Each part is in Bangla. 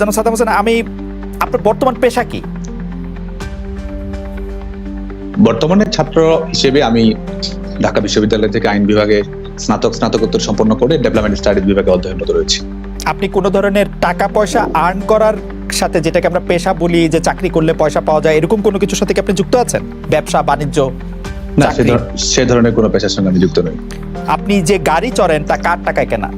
যেন সাদাম হোসেন আমি আপনার বর্তমান পেশা কি? বর্তমানে ছাত্র হিসেবে আমি ঢাকা বিশ্ববিদ্যালয় থেকে আইন বিভাগে স্নাতক স্নাতকোত্তর সম্পন্ন করে ডেভেলপমেন্ট স্টাডিজ বিভাগে অধ্যয়নরত রয়েছি। আপনি কোনো ধরনের টাকা পয়সা আর্ন করার সাথে যেটাকে আমরা পেশা বলি যে চাকরি করলে পয়সা পাওয়া যায় এরকম কোনো কিছুর সাথে কি আপনি যুক্ত আছেন? ব্যবসা বাণিজ্য না সে ধরনের কোনো পেশার সঙ্গে আমি যুক্ত নই। আপনি যে গাড়ি চড়েন তা কার টাকায় কেনা?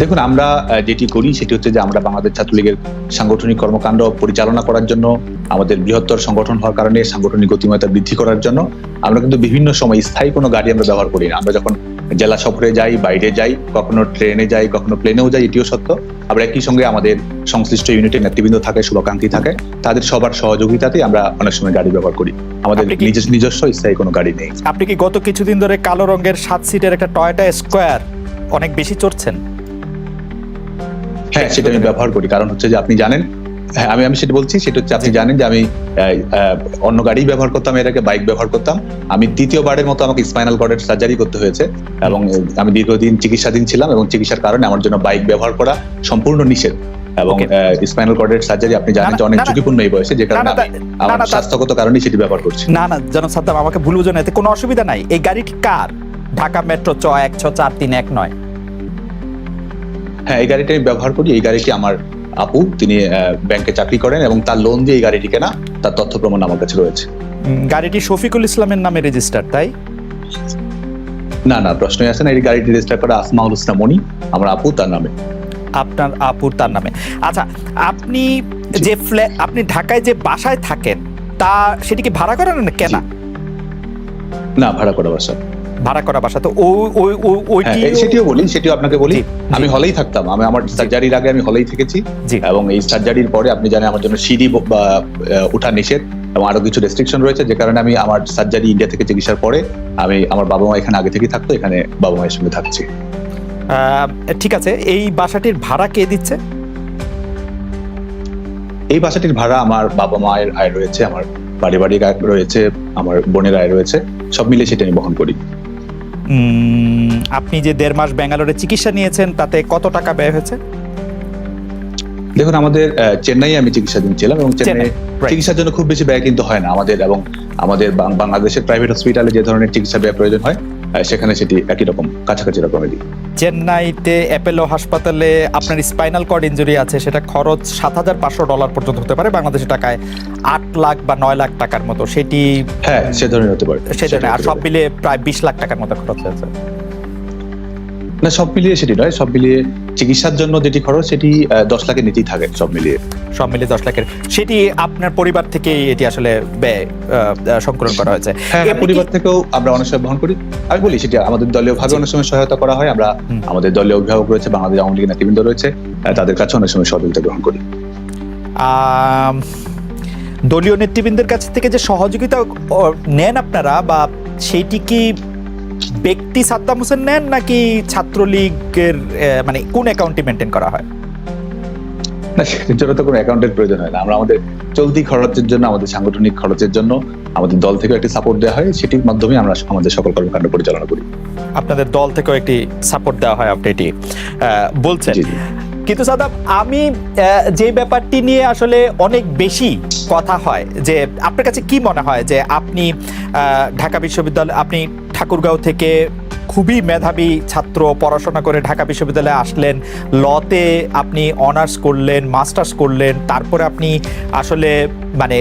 দেখুন আমরা যেটি করি সেটি হচ্ছে যে আমরা বাংলাদেশ ছাত্রলীগের সাংগঠনিক কর্মকাণ্ড পরিচালনা করার জন্য আমাদের বৃহত্তর সংগঠন হওয়ার কারণে সাংগঠনিক গতিময়তা বৃদ্ধি করার জন্য আমরা কিন্তু বিভিন্ন সময় স্থায়ী কোনো গাড়ি আমরা ব্যবহার করি না। আমরা যখন জেলা সফরে যাই বাইরে যাই কখনো ট্রেনে যাই কখনো প্লেনেও যাই এটিও সত্য। আমরা একই সঙ্গে আমাদের সংশ্লিষ্ট ইউনিটের নেতৃবৃন্দ থাকে শুভাকাঙ্ক্ষী থাকে তাদের সবার সহযোগিতাতে আমরা অনেক সময় গাড়ি ব্যবহার করি। আমাদের নিজস্ব নিজস্ব স্থায়ী কোনো গাড়ি নেই। আপনি কি গত কিছুদিন ধরে কালো রঙের সাত সিটের একটা টয়টা স্কোয়ার অনেক বেশি চড়ছেন? হ্যাঁ সেটা আমি ব্যবহার করি। কারণ হচ্ছে যে আপনি জানেন হ্যাঁ আমি আমি সেটা বলছি সেটা হচ্ছে আপনি জানেন যে আমি অন্য গাড়ি ব্যবহার করতাম এর আগে বাইক ব্যবহার করতাম। আমি দ্বিতীয়বারের মতো আমাকে স্পাইনাল কর্ডের সার্জারি করতে হয়েছে এবং আমি দীর্ঘদিন চিকিৎসাধীন ছিলাম এবং চিকিৎসার কারণে আমার জন্য বাইক ব্যবহার করা সম্পূর্ণ নিষেধ। এবং. স্পাইনাল কর্ডের সার্জারি আপনি জানেন যে অনেক ঝুঁকিপূর্ণ এই বয়সে যে কারণে আমি আমার স্বাস্থ্যগত কারণে সেটি ব্যবহার করছি। না না যেন সাদ্দাম আমাকে ভুল বুঝো না এতে কোনো অসুবিধা নাই। এই গাড়িটি কার? ঢাকা মেট্রো চ এক ছ চার তিন এক নয়। হ্যাঁ এই গাড়িটা আমি ব্যবহার করি। এই গাড়িটি আমার আপু তিনি ব্যাংকে চাকরি করেন এবং তার লোন দিয়ে এই গাড়িটি কেনা তার তথ্য প্রমাণ আমার কাছে রয়েছে। গাড়িটি শফিকুল ইসলামের নামে রেজিস্টার তাই? না না প্রশ্নই আসে না। এই গাড়িটি রেজিস্টার করা আসমাউল হোসনা মনি আমার আপু তার নামে। আপনার আপুর তার নামে। আচ্ছা আপনি যে ফ্ল্যাট আপনি ঢাকায় যে বাসায় থাকেন তা সেটি কি ভাড়া করেন না কেনা? না ভাড়া করা বাসা ভাড়া করা বাসা। তো ওই হ্যাঁ ওইটি সেটিও বলি সেটিও আপনাকে বলি। আমি হলেই থাকতাম। আমি আমার সার্জারির আগে আমি হলেই থেকেছি। এবং এই সার্জারির পরে আপনি জানেন আমার জন্য সিঁড়ি ওঠা নিষেধ এবং আরও কিছু রেস্ট্রিকশন রয়েছে যে কারণে আমি আমার সার্জারি ইন্ডিয়া থেকে চিকিৎসার পরে আমি আমার বাবা মা এখানে আগে থেকে থাকতো এখানে বাবা মায়ের সঙ্গে থাকছি। ঠিক আছে এই বাসাটির ভাড়া কে দিচ্ছে? এই বাসাটির ভাড়া আমার বাবা মায়ের আয় রয়েছে আমার পারিবারিক আয় রয়েছে আমার বোনের আয় রয়েছে সব মিলে সেটা আমি বহন করি। আপনি যে দেড় মাস ব্যাঙ্গালোরে চিকিৎসা নিয়েছেন তাতে কত টাকা ব্যয় হয়েছে? দেখুন আমাদের চেন্নাই আমি চিকিৎসা ছিলাম এবং চেন্নাই চিকিৎসার জন্য খুব বেশি ব্যয় কিন্তু হয় না আমাদের এবং আমাদের বাংলাদেশের প্রাইভেট হসপিটালে যে ধরনের চিকিৎসা ব্যয় প্রয়োজন হয় সেখানে সেটি একই রকম কাছাকাছি রকমেরই চেন্নাইতে অ্যাপেলো হাসপাতালে আপনার স্পাইনাল কর্ড ইঞ্জুরি আছে সেটা খরচ সাত হাজার পাঁচশো ডলার পর্যন্ত হতে পারে বাংলাদেশের টাকায় আট লাখ বা নয় লাখ টাকার মতো। সেটি হ্যাঁ সে ধরনের হতে পারে। সে ধরনের আর সব মিলিয়ে মিলে প্রায় বিশ লাখ টাকার মতো খরচ হয়েছে। না সব মিলিয়ে সেটি নয় সব মিলিয়ে চিকিৎসার জন্য যেটি খরচ সেটি দশ লাখের নিচেই থাকে সব মিলিয়ে। সব মিলিয়ে দশ লাখের। সেটি আপনার পরিবার থেকে এটি আসলে ব্যয় সংকলন করা হয়েছে। হ্যাঁ পরিবার থেকেও আমরা অনেক সময় বহন করি। আমি বলি সেটি আমাদের দলীয় ভাবে অনেক সময় সহায়তা করা হয়। আমরা আমাদের দলীয় অভিভাবক রয়েছে বাংলাদেশ আওয়ামী লীগ নেতৃবৃন্দ রয়েছে তাদের কাছে অনেক সময় সহযোগিতা গ্রহণ করি। দলীয় নেতৃবৃন্দের কাছ থেকে যে সহযোগিতা নেন আপনারা বা সেইটি কি ব্যক্তি সাদ্দাম হোসেন নেন নাকি ছাত্রলীগের মানে কোন অ্যাকাউন্টে মেনটেন করা হয়? না সেটির জন্য তো কোনো অ্যাকাউন্টের প্রয়োজন হয় না। আমরা আমাদের চলতি খরচের জন্য আমাদের সাংগঠনিক খরচের জন্য আমাদের দল থেকে একটি সাপোর্ট দেওয়া হয়। সেটির মাধ্যমে আমরা আমাদের সকল কর্মকাণ্ড পরিচালনা করি। আপনাদের দল থেকেও একটি সাপোর্ট দেওয়া হয় আপনি এটি বলছেন। কিন্তু সাদাব আমি যে ব্যাপারটি নিয়ে আসলে অনেক বেশি কথা হয় যে আপনার কাছে কি মনে হয় যে আপনি ঢাকা বিশ্ববিদ্যালয় আপনি ঠাকুরগাঁও থেকে খুবই মেধাবী ছাত্র পড়াশোনা করে ঢাকা বিশ্ববিদ্যালয়ে আসলেন। লতে আপনি অনার্স করলেন, মাস্টার্স করলেন, তারপরে আপনি আসলে মানে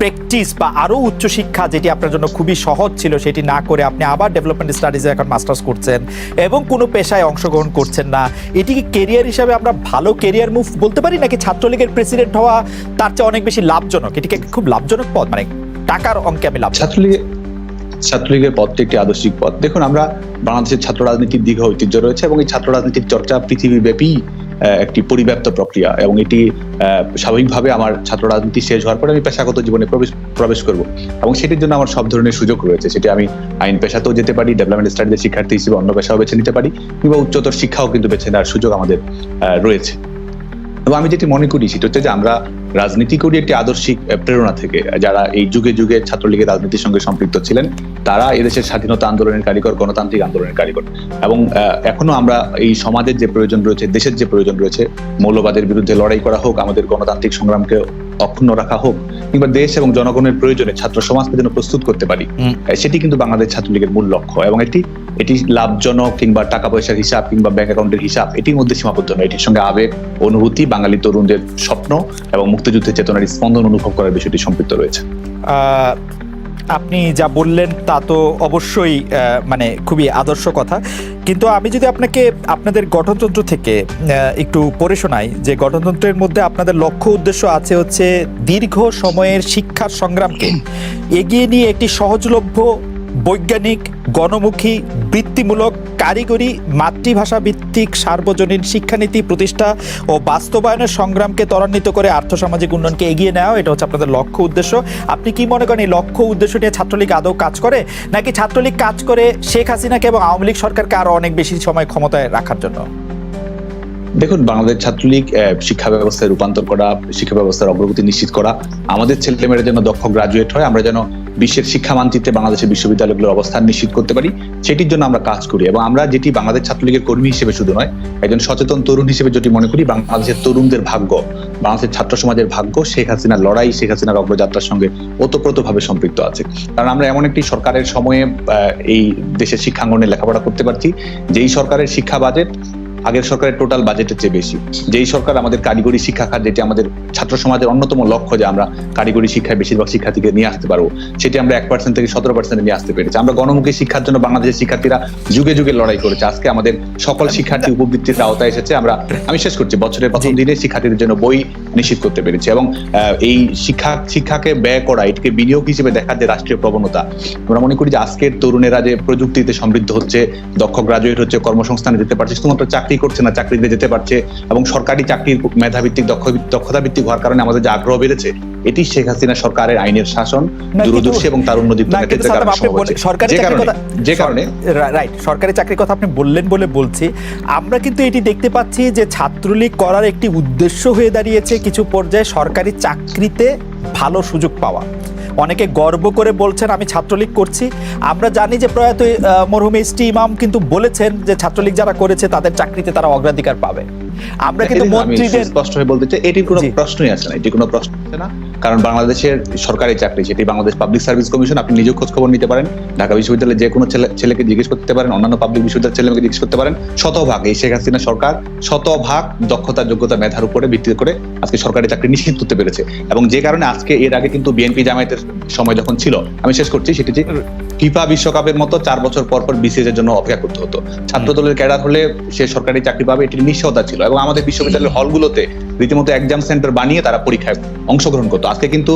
প্র্যাকটিস বা আরও উচ্চশিক্ষা যেটি আপনার জন্য খুবই সহজ ছিল, সেটি না করে আপনি আবার ডেভেলপমেন্ট স্টাডিজে এখন মাস্টার্স করছেন এবং কোনো পেশায় অংশগ্রহণ করছেন না। এটি কি কেরিয়ার হিসাবে আমরা ভালো কেরিয়ার মুভ বলতে পারি, নাকি ছাত্রলীগের প্রেসিডেন্ট হওয়া তার চেয়ে অনেক বেশি লাভজনক? এটিকে খুব লাভজনক পদ? মানে টাকার অঙ্কে আমি লাভ ছাত্রলীগের ছাত্রলীগের পথটি একটি আদর্শিক পথ। দেখুন, আমরা বাংলাদেশের ছাত্র রাজনীতির দীর্ঘ ঐতিহ্য রয়েছে এবং এই ছাত্র রাজনীতির চর্চা পৃথিবীব্যাপী একটি পরিব্যাপ্ত প্রক্রিয়া এবং এটি স্বাভাবিকভাবে আমার ছাত্র রাজনীতি শেষ হওয়ার পরে আমি পেশাগত জীবনে প্রবেশ প্রবেশ করব এবং সেটির জন্য আমার সব ধরনের সুযোগ রয়েছে। সেটি আমি আইন পেশাতেও যেতে পারি, ডেভেলপমেন্ট স্টাডিজের শিক্ষার্থী হিসেবে অন্য পেশাও বেছে নিতে পারি কিংবা উচ্চতর শিক্ষাও কিন্তু বেছে নেওয়ার সুযোগ আমাদের রয়েছে। এবং আমি যেটি মনে করি সেটা হচ্ছে যে আমরা রাজনীতি করি একটি আদর্শিক প্রেরণা থেকে। যারা এই যুগে যুগে ছাত্রলীগের রাজনীতির সঙ্গে সম্পৃক্ত ছিলেন তারা এদেশের স্বাধীনতা আন্দোলনের কারিগর গণতান্ত্রিক আন্দোলনের কারিগর। এবং আহ, এখনও আমরা এই সমাজের যে প্রয়োজন রয়েছে দেশের যে প্রয়োজন রয়েছে মৌলবাদের বিরুদ্ধে লড়াই করা হোক আমাদের গণতান্ত্রিক সংগ্রামকে অক্ষুণ্ণ রাখা হোক কিংবা দেশ এবং জনগণের প্রয়োজনে ছাত্র সমাজকে যেন প্রস্তুত করতে পারি। সেটি কিন্তু বাংলাদেশ ছাত্রলীগের মূল লক্ষ্য। এবং এটি এটি লাভজনক কিংবা টাকা পয়সার হিসাব কিংবা ব্যাংক অ্যাকাউন্টের হিসাব এটির মধ্যে সীমাবদ্ধ নয়। এটির সঙ্গে আবেগ অনুভূতি বাঙালি তরুণদের স্বপ্ন এবং মুক্তিযুদ্ধের চেতনার স্পন্দন অনুভব করার বিষয়টি সম্পৃক্ত রয়েছে। আহ, আপনি যা বললেন তা তো অবশ্যই মানে খুবই আদর্শ কথা। কিন্তু আমি যদি আপনাকে আপনাদের গঠনতন্ত্র থেকে একটু পড়ে শোনাই, যে গঠনতন্ত্রের মধ্যে আপনাদের লক্ষ্য উদ্দেশ্য আছে হচ্ছে দীর্ঘ সময়ের শিক্ষার সংগ্রামকে এগিয়ে নিয়ে একটি সহজলভ্য বৈজ্ঞানিক, গণমুখী, বৃত্তিমূলক, কারিগরি মাতৃভাষা ভিত্তিক সার্বজনীন শিক্ষানীতি প্রতিষ্ঠা ও বাস্তবায়নের সংগ্রামকে ত্বরান্বিত করে আর্থসামাজিক উন্নয়নকে এগিয়ে নেওয়া, এটা হচ্ছে আপনাদের লক্ষ্য উদ্দেশ্য। আপনি কি মনে করেন এই লক্ষ্য উদ্দেশ্য নিয়ে ছাত্রলীগ আদৌ কাজ করে? নাকি ছাত্রলীগ কাজ করে শেখ হাসিনাকে এবং আওয়ামী লীগ সরকারকে আরও অনেক বেশি সময় ক্ষমতায় রাখার জন্য? দেখুন, বাংলাদেশ ছাত্রলীগ শিক্ষা ব্যবস্থায় রূপান্তর করা, শিক্ষা ব্যবস্থার অগ্রগতি নিশ্চিত করা, আমাদের ছেলেমেয়েরা যেন দক্ষ গ্রাজুয়েট হয়, আমরা যেন বিশ্বের শিক্ষা মানচিত্রে বাংলাদেশের বিশ্ববিদ্যালয়গুলোর অবস্থান নিশ্চিত করতে পারি, সেটির জন্য আমরা কাজ করি। এবং আমরা যেটি বাংলাদেশ ছাত্রলীগের কর্মী হিসেবে শুধু নয়, একজন সচেতন তরুণ হিসেবে যেটি মনে করি, বাংলাদেশের তরুণদের ভাগ্য, বাংলাদেশের ছাত্র সমাজের ভাগ্য, শেখ হাসিনার লড়াই, শেখ হাসিনার অগ্রযাত্রার সঙ্গে ওতপ্রোতভাবে সম্পৃক্ত আছে। কারণ আমরা এমন একটি সরকারের সময়ে এই দেশের শিক্ষাঙ্গনে লেখাপড়া করতে পারছি, যেই সরকারের শিক্ষা বাজেট আগের সরকারের টোটাল বাজেটের চেয়ে বেশি। যেই সরকার আমাদের কারিগরি শিক্ষা খাত যেটি আমাদের ছাত্র সমাজের অন্যতম লক্ষ্য যে আমরা কারিগরি শিক্ষায় বেশিরভাগ শিক্ষার্থীকে নিয়ে আসতে পারব সেটি আমরা এক পার্সেন্ট থেকে সতেরো পার্সেন্টে নিয়ে আসতে পেরেছি। আমরা গণমুখী শিক্ষার জন্য বাংলাদেশের শিক্ষার্থীরা যুগে যুগে লড়াই করেছে। আজকে আমাদের সকল শিক্ষার্থী উপবৃত্তির আওতায় এসেছে। আমরা আমি শেষ করছি বছরের প্রথম দিনে শিক্ষার্থীদের জন্য বই নিশ্চিত করতে পেরেছি এবং এই শিক্ষা শিক্ষাকে ব্যয় করা এটিকে বিনিয়োগ হিসেবে দেখার যে রাষ্ট্রীয় প্রবণতা আমরা মনে করি যে আজকের তরুণেরা যে প্রযুক্তিতে সমৃদ্ধ হচ্ছে দক্ষ গ্রাজুয়েট হচ্ছে কর্মসংস্থানে যেতে পারছে শুধুমাত্র চাকরি করছে না চাকরিতে যেতে পারছে এবং সরকারি চাকরির মেধাভিত্তিক দক্ষ দক্ষতা ভিত্তিক হওয়ার কারণে আমাদের যে আগ্রহ বেড়েছে এটি শেখ হাসিনা সরকারের আইনের শাসন দূরদর্শী এবং হচ্ছে। সরকারি যে কারণে রাইট সরকারি চাকরির কথা আপনি বললেন বলে বলছি। আমরা কিন্তু এটি দেখতে পাচ্ছি যে ছাত্রলীগ করার একটি উদ্দেশ্য হয়ে দাঁড়িয়েছে কিছু পর্যায়ে সরকারি চাকরিতে ভালো সুযোগ পাওয়া। অনেকে গর্ব করে বলছেন, আমি ছাত্রলীগ করছি। আমরা জানি যে প্রয়াত মরহুম এস টি ইমাম কিন্তু বলেছেন যে ছাত্রলীগ যারা করেছে, তাদের চাকরিতে তারা অগ্রাধিকার পাবে। আমরা কিন্তু মন্ত্রীদের স্পষ্ট হয়ে বলতে চাই এটির কোনো প্রশ্নই আসে না এটি কোনো প্রশ্ন আসে না কারণ বাংলাদেশের সরকারি চাকরি সেটি বাংলাদেশ পাবলিক সার্ভিস কমিশন আপনি নিজেও খোঁজ খবর নিতে পারেন ঢাকা বিশ্ববিদ্যালয়ে যে কোনো ছেলে ছেলেকে জিজ্ঞেস করতে পারেন অন্যান্য পাবলিক বিশ্ববিদ্যালয়ের ছেলেমেয়েকে জিজ্ঞেস করতে পারেন শতভাগ এই শেখ হাসিনা সরকার শতভাগ দক্ষতা যোগ্যতা মেধার উপরে ভিত্তি করে আজকে সরকারি চাকরি নিশ্চিত করতে পেরেছে। এবং যে কারণে আজকে এর আগে কিন্তু বিএনপি জামায়াতের সময় যখন ছিল আমি শেষ করছি সেটি যে ফিফা বিশ্বকাপের মতো চার বছর পর পর বিসিএস এর জন্য অপেক্ষা করতে হতো। ছাত্র দলের ক্যাডার হলে সে সরকারি চাকরি পাবে এটি নিশ্চয়তা ছিল। এবং আমাদের বিশ্ববিদ্যালয়ের হলগুলোতে রীতিমতো এক্সাম সেন্টার বানিয়ে তারা পরীক্ষায় অংশগ্রহণ করতো। আজকে কিন্তু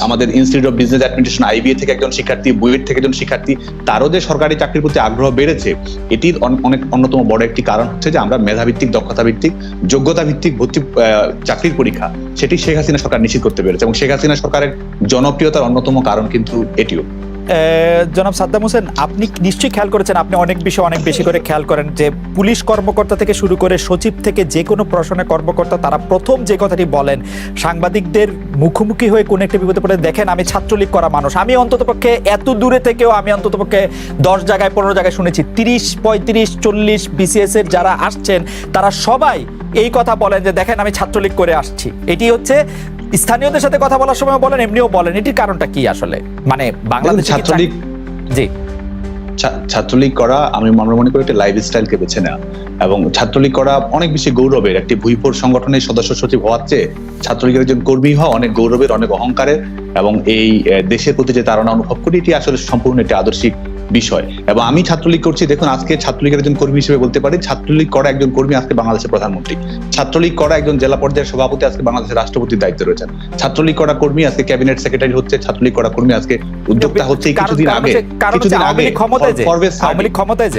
আমাদের institute of business administration IBA থেকে একজন শিক্ষার্থী বুয়েট থেকে একজন শিক্ষার্থী তারও যে সরকারি চাকরির প্রতি আগ্রহ বেড়েছে এটির অন- অনেক অন্যতম বড় একটি কারণ হচ্ছে যে আমরা মেধাভিত্তিক দক্ষতা ভিত্তিক যোগ্যতা ভিত্তিক ভর্তি চাকরির পরীক্ষা সেটি শেখ হাসিনা সরকার নিশ্চিত করতে পেরেছে এবং শেখ হাসিনা সরকারের জনপ্রিয়তার অন্যতম কারণ কিন্তু এটিও। জনাব সাদ্দাম হোসেন, আপনি নিশ্চয়ই খেয়াল করেছেন, আপনি অনেক বিষয় অনেক বেশি করে খেয়াল করেন যে পুলিশ কর্মকর্তা থেকে শুরু করে সচিব থেকে যে কোনো প্রশাসনের কর্মকর্তা, তারা প্রথম যে কথাটি বলেন, সাংবাদিকদের মুখোমুখি হয়ে কোনো একটা বিপদে পড়ে দেখেন আমি ছাত্রলীগ করা মানুষ। আমি অন্ততপক্ষে এত দূরে থেকেও আমি অন্ততপক্ষে দশ জায়গায়, পনেরো জায়গায় শুনেছি, তিরিশ, পঁয়ত্রিশ, চল্লিশ বিসিএস এর যারা আসছেন, তারা সবাই এই কথা বলেন যে দেখেন আমি ছাত্রলীগ করে আসছি। এটি হচ্ছে স্থানীয়দের সাথে কথা বলার সময় বলেন এমনিও বলেন। এটির কারণটা কি আসলে? মানে বাংলাদেশ ছাত্রলীগ জি। ছাত্রলীগ করা আমি আমরা মনে করি একটা লাইফ স্টাইলকে বেছে নেওয়া এবং ছাত্রলীগ করা অনেক বেশি গৌরবের একটি ভুইপুর সংগঠনের সদস্য সচিব হওয়ার চেয়ে ছাত্রলীগের একজন কর্মী হওয়া অনেক গৌরবের অনেক অহংকারের। এবং এই দেশের প্রতি যে তারা অনুভব করি এটি আসলে সম্পূর্ণ একটি আদর্শিক বিষয়। এবং আমি ছাত্রলীগ করছি দেখুন আজকে ছাত্রলীগের একজন কর্মী হিসেবে বলতে পারি ছাত্রলীগ করা একজন কর্মী আজকে বাংলাদেশের প্রধানমন্ত্রী। ছাত্রলীগ করা একজন জেলা পর্যায়ের সভাপতি আজকে বাংলাদেশের রাষ্ট্রপতির দায়িত্বে রয়েছেন। ছাত্রলীগ করা কর্মী আজকে ক্যাবিনেট সেক্রেটারি হচ্ছে ছাত্রলীগ করা কর্মী আজকে উদ্যোক্তা হচ্ছে কিছুদিন আগে কিছুদিন আগে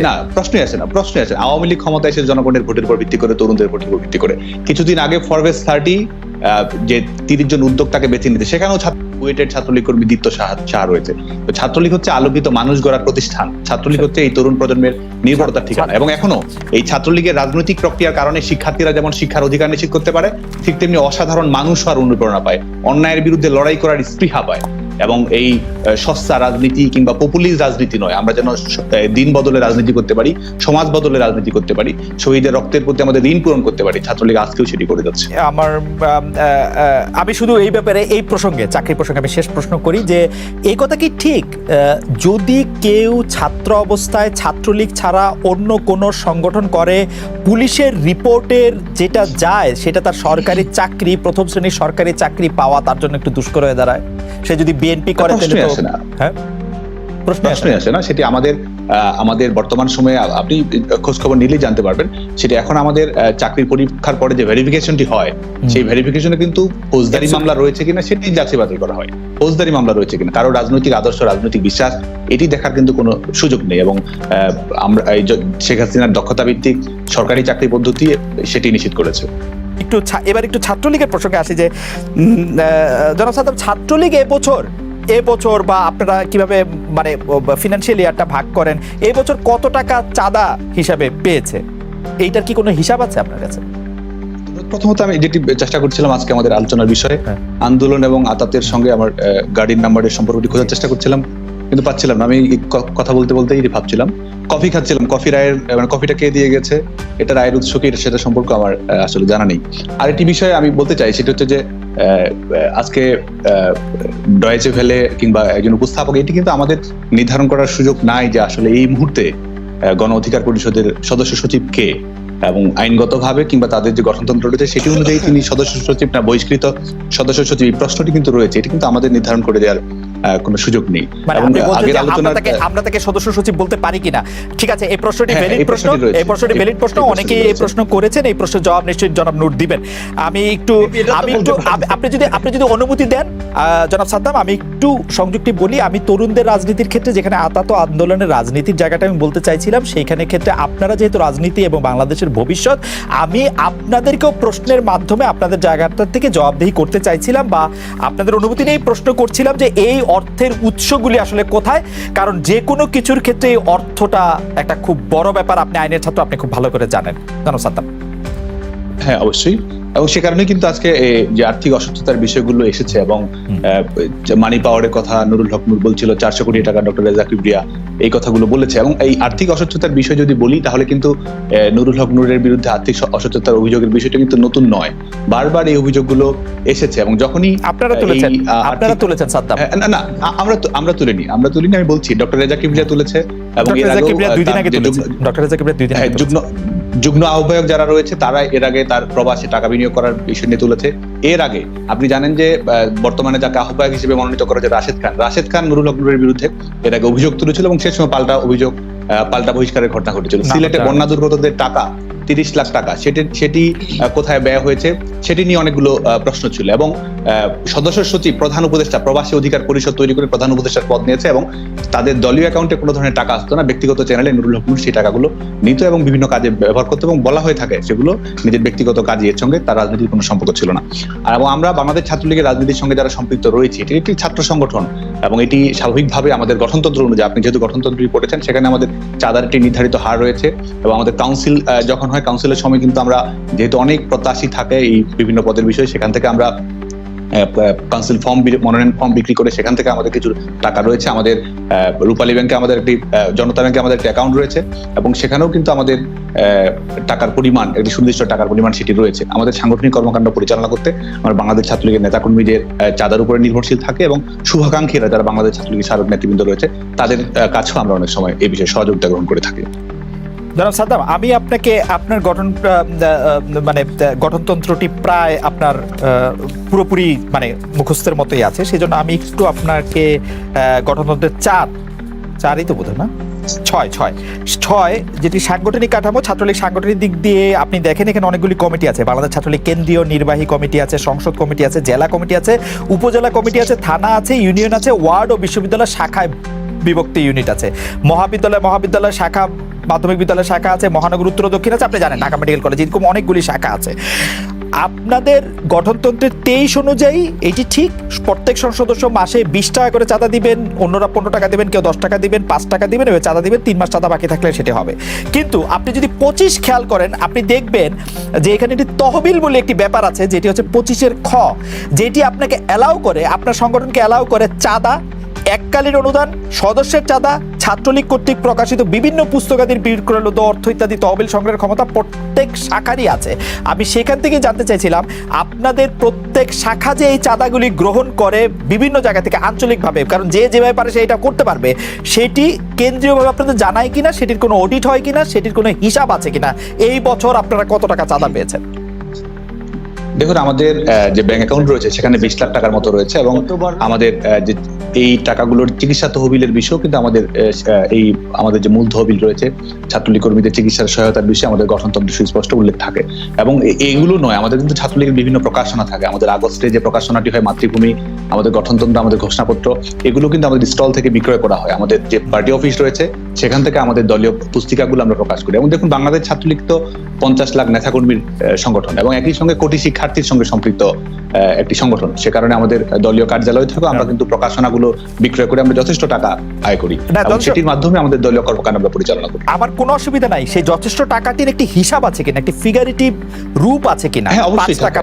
না প্রশ্নই আসে না প্রশ্নই আসে আওয়ামী লীগ ক্ষমতা এসে জনগণের ভোটের উপর ভিত্তি করে তরুণদের ভোটের উপর ভিত্তি করে। কিছুদিন আগে ফরওয়েজ থার্টি যে তিরিশ জন উদ্যোক্তাকে বেছে নিতে সেখানেও ছাত্র বুয়েটের ছাত্রলীগ কর্মী দীপ্ত সাহা রয়েছে। তো ছাত্রলীগ হচ্ছে আলোকিত মানুষ গড়ার প্রতিষ্ঠান। ছাত্রলীগ হচ্ছে এই তরুণ প্রজন্মের নির্ভরতার ঠিকানা। এবং এখনও এই ছাত্রলীগের রাজনৈতিক প্রক্রিয়ার কারণে শিক্ষার্থীরা যেমন শিক্ষার অধিকার নিশ্চিত করতে পারে ঠিক তেমনি অসাধারণ মানুষ আর অনুপ্রেরণা পায়। অন্যায়ের বিরুদ্ধে লড়াই করার স্পৃহা পায়। এবং এই সস্তা রাজনীতি কিংবা পপুলিস্ট রাজনীতি নয়, আমরা যেন দিন বদলে রাজনীতি করতে পারি, সমাজ বদলে রাজনীতি করতে পারি, শহীদের রক্তের প্রতি আমাদের ঋণ পূরণ করতে পারি, ছাত্রলীগ আজকেও সেটি করে যাচ্ছে। আমার, আমি শুধু এই ব্যাপারে, এই প্রসঙ্গে চাকরি প্রসঙ্গে আমি শেষ প্রশ্ন করি যে, এই কথা কি ঠিক? যদি কেউ ছাত্র অবস্থায় ছাত্রলীগ ছাড়া অন্য কোনো সংগঠন করে, পুলিশের রিপোর্টের যেটা যায়, সেটা তার সরকারি চাকরি, প্রথম শ্রেণির সরকারি চাকরি পাওয়া তার জন্য একটু দুষ্কর হয়ে দাঁড়ায়? সে যদি বিএনপি করে তাহলে। হ্যাঁ? প্রশ্নই আসে না। সেটি আমাদের আমাদের বর্তমান সময়ে আপনি নিলেই জানতে পারবেন। সেটা এখন আমাদের চাকরির পরীক্ষার পরে যে ভেরিফিকেশনটি হয় সেই ভেরিফিকেশনে কিন্তু ফৌজদারি মামলা রয়েছে কিনা সেটি যাচাই বাছাই করা হয়। ফৌজদারি মামলা রয়েছে কিনা কারও রাজনৈতিক আদর্শ রাজনৈতিক বিশ্বাস এটি দেখার কিন্তু কোনো সুযোগ নেই এবং আমরা এই শেখ হাসিনার দক্ষতা ভিত্তিক সরকারি চাকরি পদ্ধতি সেটি নিশ্চিত করেছে। একটু ছা- এবার একটু ছাত্রলীগের প্রসঙ্গে আসি যে জনাব সাদ্দাম ছাত্রলীগ এবছর এবছর বা আপনারা কীভাবে মানে ফিনান্সিয়াল ইয়ারটা ভাগ করেন এই বছর কত টাকা চাঁদা হিসাবে পেয়েছে? এইটার কি কোনো হিসাব আছে আপনার কাছে? প্রথমত আমি যেটি চেষ্টা করছিলাম আজকে আমাদের আলোচনার বিষয়ে হ্যাঁ। আন্দোলন এবং আতাতের সঙ্গে আমার গাড়ির নাম্বারের সম্পর্কটি খোঁজার চেষ্টা করছিলাম। কিন্তু পাচ্ছিলাম না। আমি কথা বলতে বলতে এটি ভাবছিলাম। কফি খাচ্ছিলাম। কফি রায়ের মানে কফিটা কে দিয়ে গেছে? এটা রায়ের উৎস কি? সেটা সম্পর্কে আমার আসলে জানা নেই। আর আরেকটি বিষয়ে আমি বলতে চাই, সেটা হচ্ছে যে আজকে ডয়েচে ফেলে কিংবা একজন উপস্থাপক, এটি কিন্তু আমাদের নির্ধারণ করার সুযোগ নাই যে আসলে এই মুহূর্তে গণ অধিকার পরিষদের সদস্য সচিব কে এবং আইনগতভাবে কিংবা তাদের যে গঠনতন্ত্র রয়েছে, সেটি অনুযায়ী তিনি সদস্য সচিব না, বহিষ্কৃত সদস্য সচিব, এই প্রশ্নটি কিন্তু রয়েছে। এটি কিন্তু আমাদের নির্ধারণ করে দেওয়ার কোনো সুযোগ নেই। মানে আমরা তাকে সদস্য সচিব বলতে পারি কিনা? ঠিক আছে এই প্রশ্নটি ভ্যালিড প্রশ্ন এই প্রশ্নটি ভ্যালিড প্রশ্ন অনেকেই এই প্রশ্ন করেছেন এই প্রশ্নের জবাব নিশ্চয়ই জনাব নূর দিবেন। আমি একটু আমি একটু আপনি যদি আপনি যদি অনুমতি দেন জনাব সাদ্দাম আমি একটু সংযুক্তি বলি। আমি তরুণদের রাজনীতির ক্ষেত্রে যেখানে আতাত আন্দোলনের রাজনীতির জায়গাটা আমি বলতে চাইছিলাম সেইখানে ক্ষেত্রে আপনারা যেহেতু রাজনীতি এবং বাংলাদেশের ভবিষ্যৎ আমি আপনাদেরকেও প্রশ্নের মাধ্যমে আপনাদের জায়গাটা থেকে জবাবদিহি করতে চাইছিলাম বা আপনাদের অনুমতি নিয়েই প্রশ্ন করছিলাম যে এই অর্থের উৎসগুলি আসলে কোথায়? কারণ যে কোনো কিছুর ক্ষেত্রে অর্থটা একটা খুব বড় ব্যাপার। আপনি আইনের ছাত্র, আপনি খুব ভালো করে জানেন। জানো সাদ্দাম। হ্যাঁ অবশ্যই। এবং সে কারণে কিন্তু আজকে যে আর্থিক অসুস্থতার বিষয়গুলো এসেছে এবং মানি পাওয়ারের কথা নুরুল হক নূর বলছিল চারশো কোটি টাকা ডক্টর রেজা কিবরিয়া এই কথাগুলো বলেছে এবং এই আর্থিক অসুস্থতার বিষয় যদি বলি তাহলে কিন্তু নুরুল হক নূরের বিরুদ্ধে আর্থিক অসুস্থতার অভিযোগের বিষয়টা কিন্তু নতুন নয়। বারবার এই অভিযোগগুলো এসেছে এবং যখনই আপনারা তুলেছেন। আপনারা তুলেছেন হ্যাঁ, না না আমরা আমরা তুলিনি আমরা তুলিনি আমি বলছি ডক্টর রেজা কিবরিয়া তুলেছে এবং এর কিবরিয়া দুই দিন আগে তুলেছে। ডক্টর রেজা কিবরিয়া দুই দিন হ্যাঁ, আগে যুগ্ম আহ্বায়ক যারা রয়েছে তারা এর আগে তার প্রবাসে টাকা বিনিয়োগ করার বিষয় নিয়ে তুলেছে। এর আগে আপনি জানেন যে বর্তমানে যাকে আহ্বায়ক হিসেবে মনোনীত করা যায় রাশেদ খান রাশেদ খান নুরুল হক বিরুদ্ধে এর আগে অভিযোগ তুলেছিল এবং সে সময় পাল্টা অভিযোগ আহ, পাল্টা বহিষ্কারের ঘটনা ঘটেছিল। সিলেটে বন্যা দুর্গতদের টাকা তিরিশ লাখ টাকা, সেটি সেটি কোথায় ব্যয় হয়েছে, সেটি নিয়ে অনেকগুলো প্রশ্ন ছিল এবং সদস্য সচিব, প্রধান উপদেষ্টা, প্রবাসী অধিকার পরিষদ তৈরি করে প্রধান উপদেষ্টার পদ নিয়েছে এবং তাদের দলীয় অ্যাকাউন্টে কোনো ধরনের টাকা আসতো না। ব্যক্তিগত চ্যানেলে নুরুল হক সেই টাকাগুলো নিত এবং বিভিন্ন কাজে ব্যবহার করতো এবং বলা হয়ে থাকে সেগুলো নিজের ব্যক্তিগত কাজে, এর সঙ্গে তার রাজনীতির কোনো সম্পর্ক ছিল না। আর, এবং আমরা বাংলাদেশ ছাত্রলীগের রাজনীতির সঙ্গে যারা সম্পৃক্ত রয়েছে, এটি একটি ছাত্র সংগঠন এবং এটি স্বাভাবিকভাবে আমাদের গঠনতন্ত্র অনুযায়ী, আপনি যেহেতু গঠনতন্ত্রটি পড়েছেন, সেখানে আমাদের চাঁদার একটি নির্ধারিত হার রয়েছে এবং আমাদের কাউন্সিল যখন হয় কাউন্সিলের সময় কিন্তু আমরা যেহেতু অনেক প্রত্যাশী থাকে এই বিভিন্ন পদের বিষয়ে, সেখান থেকে আমরা কাউন্সিল ফর্ম মনোনয়ন ফর্ম বিক্রি করে সেখান থেকে আমাদের কিছু টাকা রয়েছে। আমাদের রূপালী ব্যাংকে আমাদের একটি জনতা ব্যাংকে আমাদের একটি অ্যাকাউন্ট রয়েছে এবং সেখানেও কিন্তু আমাদের টাকার পরিমাণ, একটি সুনির্দিষ্ট টাকার পরিমাণ সেটি রয়েছে। আমাদের সাংগঠনিক কর্মকাণ্ড পরিচালনা করতে আমরা বাংলাদেশ ছাত্রলীগের নেতাকর্মীদের চাঁদার উপরে নির্ভরশীল থাকে এবং শুভাকাঙ্ক্ষীরা যারা বাংলাদেশ ছাত্রলীগের স্মারক নেতৃবৃন্দ রয়েছে, তাদের কাছেও আমরা অনেক সময় এই বিষয়ে সহযোগিতা গ্রহণ করে থাকি। জনাব সাদ্দাম, আমি আপনাকে আপনার গঠন মানে গঠনতন্ত্রটি প্রায় আপনার পুরোপুরি মানে মুখস্থের মতোই আছে। সেজন্য আমি একটু আপনাকে গঠনতন্ত্রের চার, চারই তো বোধ না? ছয় ছয়। ছয়, যেটি সাংগঠনিক কাঠামো, ছাত্রলীগ সাংগঠনিক দিক দিয়ে আপনি দেখেন, এখানে অনেকগুলি কমিটি আছে। বাংলাদেশ ছাত্রলীগ কেন্দ্রীয় নির্বাহী কমিটি আছে, সংসদ কমিটি আছে, জেলা কমিটি আছে, উপজেলা কমিটি আছে, থানা আছে, ইউনিয়ন আছে, ওয়ার্ড ও বিশ্ববিদ্যালয় শাখায় বিভক্তি ইউনিট আছে। মহাবিদ্যালয় মহাবিদ্যালয় শাখা মাধ্যমিক বিদ্যালয় শাখা আছে, মহানগর উত্তর দক্ষিণ আছে, আপনি জানেন ঢাকা মেডিকেল কলেজ, এরকম অনেকগুলি শাখা আছে। আপনাদের গঠনতন্ত্রের তেইশ অনুযায়ী এটি ঠিক, প্রত্যেক সদস্য মাসে বিশ টাকা করে চাঁদা দিবেন, অন্যরা পনেরো টাকা দিবেন, কেউ দশ টাকা দিবেন, পাঁচ টাকা দিবেন, এবার চাঁদা দিবেন, তিন মাস চাঁদা বাকি থাকলে সেটি হবে। কিন্তু আপনি যদি পঁচিশ খেয়াল করেন, আপনি দেখবেন যে এখানে একটি তহবিল বলে একটি ব্যাপার আছে, যেটি হচ্ছে পঁচিশের খ, যেটি আপনাকে অ্যালাউ করে, আপনার সংগঠনকে অ্যালাউ করে চাঁদা, এককালীন অনুদান, সদস্যের চাঁদা ছাত্রলীগ কর্তৃক প্রকাশিত বিভিন্ন পুস্তকাদির বিক্রয়লব্ধ অর্থ ইত্যাদি তহবিল সংগ্রহের ক্ষমতা প্রত্যেক শাখারই আছে। আমি সেখান থেকে জানতে চাইছিলাম আপনাদের প্রত্যেক শাখা যে এই চাঁদাগুলি গ্রহণ করে বিভিন্ন জায়গা থেকে আঞ্চলিকভাবে কারণ যে যেভাবে পারে সে এটা করতে পারবে সেটি কেন্দ্রীয়ভাবে আপনাদের জানায় কিনা সেটির কোনো অডিট হয় কিনা সেটির কোনো হিসাব আছে কিনা এই বছর আপনারা কত টাকা চাঁদা পেয়েছেন? দেখুন আমাদের যে ব্যাংক অ্যাকাউন্ট রয়েছে সেখানে বিশ লাখ টাকার মতো রয়েছে এবং আমাদের যে এই টাকাগুলোর চিকিৎসা তহবিলের বিষয়েও কিন্তু আমাদের এই আমাদের যে মূল তহবিল রয়েছে ছাত্রলীগ কর্মীদের চিকিৎসার সহায়তার বিষয়ে আমাদের গঠনতন্ত্রে সুস্পষ্ট উল্লেখ থাকে। এবং এইগুলো নয় আমাদের কিন্তু ছাত্রলীগের বিভিন্ন প্রকাশনা থাকে। আমাদের আগস্টে যে প্রকাশনাটি হয় মাতৃভূমি আমাদের গঠনতন্ত্র আমাদের ঘোষণাপত্র এগুলো কিন্তু আমাদের স্টল থেকে বিক্রয় করা হয়। আমাদের যে পার্টি অফিস রয়েছে সেখান থেকে আমাদের দলীয় পুস্তিকাগুলো আমরা প্রকাশ করি। এবং দেখুন বাংলাদেশ ছাত্রলীগ তো পঞ্চাশ লাখ নেতাকর্মীর সংগঠন এবং একই সঙ্গে কোটি শিক্ষার্থীর সঙ্গে সম্পৃক্ত আহ, একটি সংগঠন। সে কারণে আমাদের দলীয় কার্যালয় থেকে আমরা কিন্তু প্রকাশনাগুলো বিক্রয় করে আমরা যথেষ্ট টাকা আয় করি। সেটির মাধ্যমে আমাদের দলীয় কর্মকাণ্ড আমরা পরিচালনা করি। আমার কোনো অসুবিধা নাই সেই যথেষ্ট টাকাটির একটি হিসাব আছে কিনা একটি ফিগারেটিভ রূপ আছে কিনা? হ্যাঁ অবশ্যই টাকা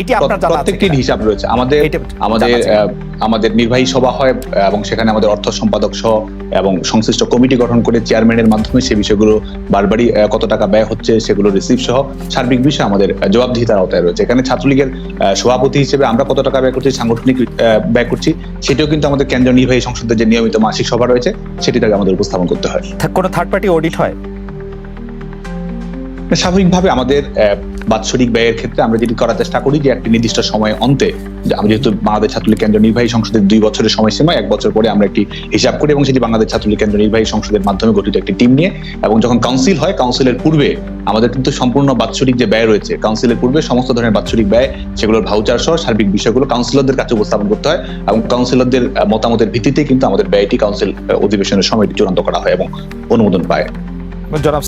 এটি আপনার প্রত্যেকটির হিসাব রয়েছে। আমাদের আমাদের আমাদের নির্বাহী সভা হয় এবং সেখানে আমাদের অর্থ সম্পাদক সহ এবং সংশ্লিষ্ট কমিটি গঠন করে চেয়ারম্যানের মাধ্যমে সেই বিষয়গুলো বারবারই কত টাকা ব্যয় হচ্ছে সেগুলো রিসিভ সহ সার্বিক বিষয়ে আমাদের জবাবদিহিতার আওতায় রয়েছে। এখানে ছাত্রলীগের সভাপতি হিসেবে আমরা কত টাকা ব্যয় করছি সাংগঠনিক ব্যয় করছি সেটিও কিন্তু আমাদের কেন্দ্রীয় নির্বাহী সংসদের যে নিয়মিত মাসিক সভা রয়েছে সেটি তাকে আমাদের উপস্থাপন করতে হয়। কোনো থার্ড পার্টি অডিট হয়? স্বাভাবিকভাবে আমাদের বাৎসরিক ব্যয়ের ক্ষেত্রে আমরা যেটি করার চেষ্টা করি যে একটি নির্দিষ্ট সময় অন্তে যে আমরা যেহেতু বাংলাদেশ ছাত্রলীগ কেন্দ্র নির্বাহী সংসদের দুই বছরের সময়সীমা, এক বছর পরে আমরা একটি হিসাব করি এবং সেটি বাংলাদেশ ছাত্রলীগ কেন্দ্র নির্বাহী সংসদের মাধ্যমে গঠিত একটি টিম নিয়ে। এবং যখন কাউন্সিল হয়, কাউন্সিলের পূর্বে আমাদের কিন্তু সম্পূর্ণ বাৎসরিক যে ব্যয় রয়েছে, কাউন্সিলের পূর্বে সমস্ত ধরনের বাৎসরিক ব্যয়, সেগুলোর ভাউচার সহ সার্বিক বিষয়গুলো কাউন্সিলরদের কাছে উপস্থাপন করতে হয় এবং কাউন্সিলরদের মতামতের ভিত্তিতে কিন্তু আমাদের ব্যয়টি কাউন্সিল অধিবেশনের সময়টি চূড়ান্ত করা হয় এবং অনুমোদন পায়। জনাব